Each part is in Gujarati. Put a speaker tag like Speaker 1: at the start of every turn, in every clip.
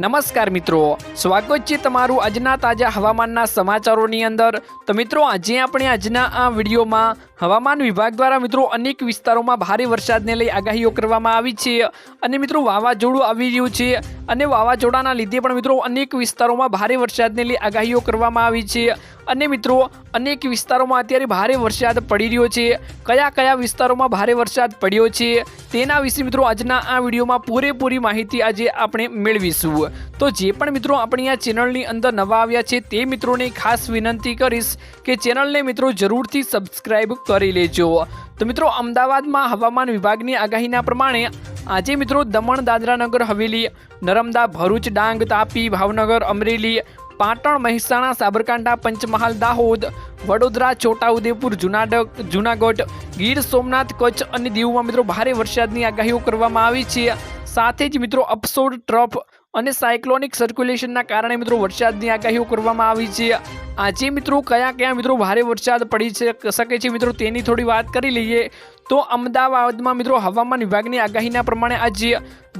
Speaker 1: નમસ્કાર મિત્રો. સ્વાગત છે તમારું આજના તાજા હવામાનના સમાચારોની અંદર. તો મિત્રો, આજે આપણે આજના આ વિડીયોમાં હવામાન વિભાગ દ્વારા મિત્રો અનેક વિસ્તારોમાં ભારે વરસાદને લઈ આગાહીઓ કરવામાં આવી છે. અને મિત્રો, વાવાઝોડું આવી રહ્યું છે. અને વાવાઝોડાના લીધે પણ મિત્રો અનેક વિસ્તારોમાં ભારે વરસાદને લઈ આગાહીઓ કરવામાં આવી છે. અને મિત્રો, અનેક વિસ્તારોમાં અત્યારે ભારે વરસાદ પડી રહ્યો છે. કયા કયા વિસ્તારોમાં ભારે વરસાદ પડ્યો છે, તેના વિશે મિત્રો આજના આ વિડીયોમાં પૂરેપૂરી માહિતી આજે આપણે મેળવીશું. તો જે પણ મિત્રો આપણી આ ચેનલની અંદર નવા આવ્યા છે, તે મિત્રોને ખાસ વિનંતી કરીશ કે ચેનલને મિત્રો જરૂરથી સબસ્ક્રાઈબ કરી લેજો. તો મિત્રો, અમદાવાદમાં હવામાન વિભાગની આગાહીના પ્રમાણે આજે મિત્રો દમણ દાદરા નગર હવેલી, નર્મદા ભરૂચ ડાંગ તાપી, ભાવનગર અમરેલી પાટણ, મહેસાણા, સાબરકાંઠા, પંચમહાલ, દાહોદ, વડોદરા, છોટાઉદેપુર, જુનાગઢ જુનાગઢ, ગીર, સોમનાથ, કચ્છ અને દીવમાં મિત્રો ભારે વરસાદની આગાહીઓ કરવામાં આવી છે. સાથે જ મિત્રો અપસોડ, ટ્રફ અને સાયક્લોનિક સર્ક્યુલેશનના કારણે મિત્રો વરસાદની આગાહીઓ કરવામાં આવી છે. આજે મિત્રો કયા કયા મિત્રો ભારે વરસાદ પડી શકે છે મિત્રો તેની થોડી વાત કરી લઈએ. તો અમદાવાદમાં મિત્રો હવામાન વિભાગની આગાહીના પ્રમાણે આજે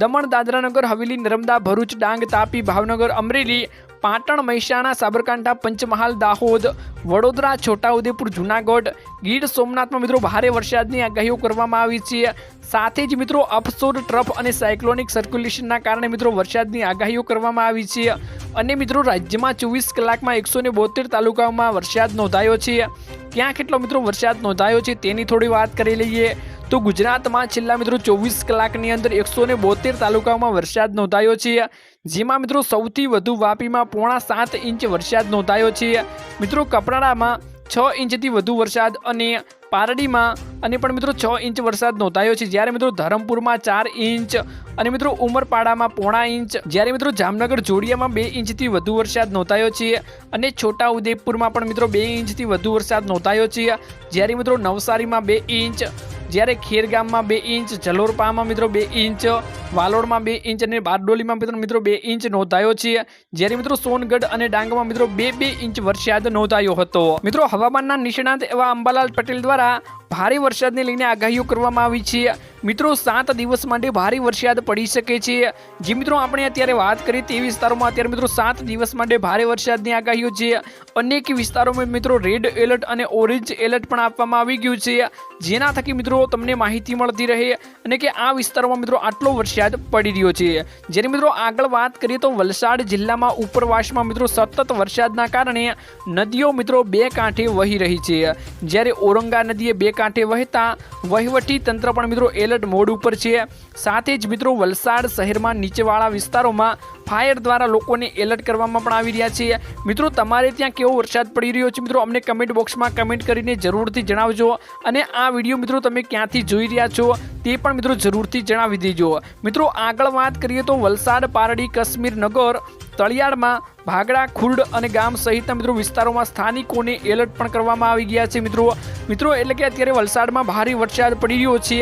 Speaker 1: દમણ, દાદરાનગર, હવેલી, નર્મદા, ભરૂચ, ડાંગ, તાપી, ભાવનગર, અમરેલી, પાટણ, મહેસાણા, સાબરકાંઠા, પંચમહાલ, દાહોદ, વડોદરા, છોટાઉદેપુર, જુનાગઢ, ગીર સોમનાથમાં મિત્રો ભારે વરસાદની આગાહીઓ કરવામાં આવી છે. સાથે જ મિત્રો અપસોર ટ્રફ અને સાયક્લોનિક સર્ક્યુલેશનના કારણે મિત્રો વરસાદની આગાહીઓ કરવામાં આવી છે. અને મિત્રો, રાજ્યમાં ચોવીસ કલાકમાં એકસો ને બોતેર તાલુકાઓમાં વરસાદ નોંધાયો છે. ક્યાં કેટલો મિત્રો વરસાદ નોંધાયો છે તેની થોડી વાત કરી લઈએ. તો ગુજરાતમાં છેલ્લા મિત્રો ચોવીસ કલાકની અંદર એકસો ને બોતેર તાલુકાઓમાં વરસાદ નોંધાયો છે. જેમાં મિત્રો સૌથી વધુ વાપીમાં પોણા સાત ઇંચ વરસાદ નોંધાયો છે. મિત્રો, કપરાડામાં છ ઇંચથી વધુ વરસાદ અને પારડીમાં અને પણ મિત્રો છ ઇંચ વરસાદ નોંધાયો છે. જ્યારે મિત્રો ધરમપુરમાં ચાર ઇંચ અને મિત્રો ઉમરપાડામાં પોણા ઇંચ, જ્યારે મિત્રો જામનગર જોડિયામાં બે ઇંચથી વધુ વરસાદ નોંધાયો છે અને છોટા ઉદેપુરમાં પણ મિત્રો બે ઇંચથી વધુ વરસાદ નોંધાયો છે. જ્યારે મિત્રો નવસારીમાં બે ઇંચ જ્યારે ખેરગામમાં બે ઇંચ, જલોરપામાં મિત્રો બે ઇંચ, વાલોડમાં બે ઇંચ અને બારડોલીમાં મિત્રો મિત્રો બે ઇંચ નોંધાયો છે. જ્યારે મિત્રો સોનગઢ અને ડાંગમાં મિત્રો બે બે ઇંચ વરસાદ નોંધાયો હતો. મિત્રો હવામાનના નિષ્ણાંત એવા અંબાલાલ પટેલ દ્વારા ભારે વરસાદને લઈને આગાહીઓ કરવામાં આવી છે. મિત્રો, સાત દિવસ માટે ભારે વરસાદ પડી શકે છે. જે મિત્રો, આપણે અત્યારે વાત કરીએ તે વિસ્તારોમાં. અત્યારે મિત્રો, સાત દિવસ માટે ભારે વરસાદની આગાહીઓ છે. અનેક વિસ્તારોમાં મિત્રો રેડ એલર્ટ અને ઓરેન્જ એલર્ટ પણ આપવામાં આવી ગયું છે. જેના થકી મિત્રો, તમને માહિતી મળતી રહે અને કે આ વિસ્તારોમાં મિત્રો, આટલો વરસાદ પડી રહ્યો છે. જ્યારે મિત્રો, આગળ વાત કરીએ તો વલસાડ જિલ્લામાં ઉપરવાસમાં મિત્રો, સતત વરસાદના કારણે નદીઓ મિત્રો, બે કાંઠે વહી રહી છે. જ્યારે ઓરંગા નદીએ બે કાંઠે વહેતા વહીવટી તંત્ર પણ મિત્રો એલર્ટ મોડ ઉપર છે. સાથે જ મિત્રો, વલસાડ શહેરમાં નીચેવાળા વિસ્તારોમાં ફાયર દ્વારા લોકોને એલર્ટ કરવામાં પણ આવી રહ્યા છે. મિત્રો, તમારે ત્યાં કેવો વરસાદ પડી રહ્યો છે? મિત્રો, અમને કમેન્ટ બોક્સમાં કમેન્ટ કરીને જરૂરથી જણાવજો. અને આ વીડિયો મિત્રો, તમે ક્યાંથી જોઈ રહ્યા છો તે પણ મિત્રો જરૂરથી જણાવી દેજો. મિત્રો, આગળ વાત કરીએ તો વલસાડ, પારડી, કાશ્મીર નગર તળિયાળમાં ભાગડા, ખુર્ડ અને ગામ સહિતના મિત્રો વિસ્તારોમાં સ્થાનિકોને એલર્ટ પણ કરવામાં આવી ગયા છે. મિત્રો મિત્રો, એટલે કે અત્યારે વલસાડમાં ભારે વરસાદ પડી રહ્યો છે.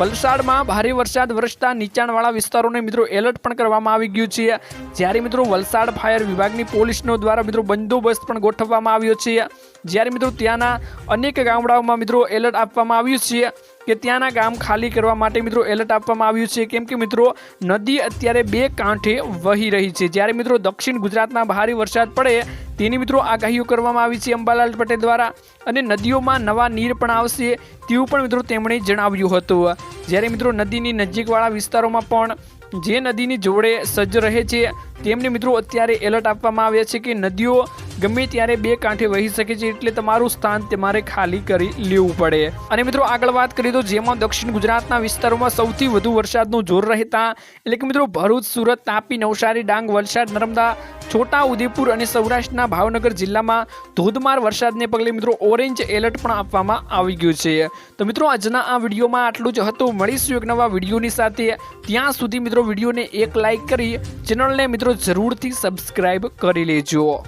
Speaker 1: વલસાડમાં ભારે વરસાદ વરસતા નીચાણવાળા વિસ્તારોને મિત્રો એલર્ટ પણ કરવામાં આવી ગયું છે. જ્યારે મિત્રો વલસાડ ફાયર વિભાગની પોલીસનો દ્વારા મિત્રો બંદોબસ્ત પણ ગોઠવવામાં આવ્યો છે. જ્યારે મિત્રો ત્યાંના અનેક ગામડાઓમાં મિત્રો એલર્ટ આપવામાં આવ્યું છે. કે ત્યાંના ગામ ખાલી કરવા માટે મિત્રો એલર્ટ આપવામાં આવ્યું છે. કેમ કે મિત્રો, નદી અત્યારે બે કાંઠે વહી રહી છે. જ્યારે મિત્રો દક્ષિણ ગુજરાતના ભારે વરસાદ પડે, તેની મિત્રો આગાહીઓ કરવામાં આવી છે અંબાલાલ પટેલ દ્વારા. અને નદીઓમાં નવા નીર પણ આવશે તેવું પણ મિત્રો તેમણે જણાવ્યું હતું. જ્યારે મિત્રો નદીની નજીકવાળા વિસ્તારોમાં પણ જે નદીની જોડે સજ્જ રહે છે, તેમને મિત્રો અત્યારે એલર્ટ આપવામાં આવ્યા છે કે નદીઓ ગમે ત્યારે બે કાંઠે વહી શકે છે એટલે તમારું સ્થાન તમારે ખાલી કરી લેવું પડે. અને મિત્રો આગળ વાત કરીએ તો જેમાં દક્ષિણ ગુજરાતના વિસ્તારોમાં સૌથી વધુ વરસાદનું જોર રહેતા એટલે કે મિત્રો ભરૂચ, સુરત, તાપી, નવસારી, ડાંગ, વલસાડ, નર્મદા છોટા ઉદેપુર અને સૌરાષ્ટ્રના ભાવનગર જિલ્લામાં ધોધમાર વરસાદને પગલે મિત્રો ઓરેન્જ એલર્ટ પણ આપવામાં આવી ગયું છે. તો મિત્રો આજના આ વિડીયોમાં આટલું જ. હતું, મળીશું એક નવા વિડીયોની સાથે. ત્યાં સુધી મિત્રો વિડીયોને એક લાઇક કરી, ચેનલને મિત્રો જરૂરથી સબસ્ક્રાઈબ કરી લેજો.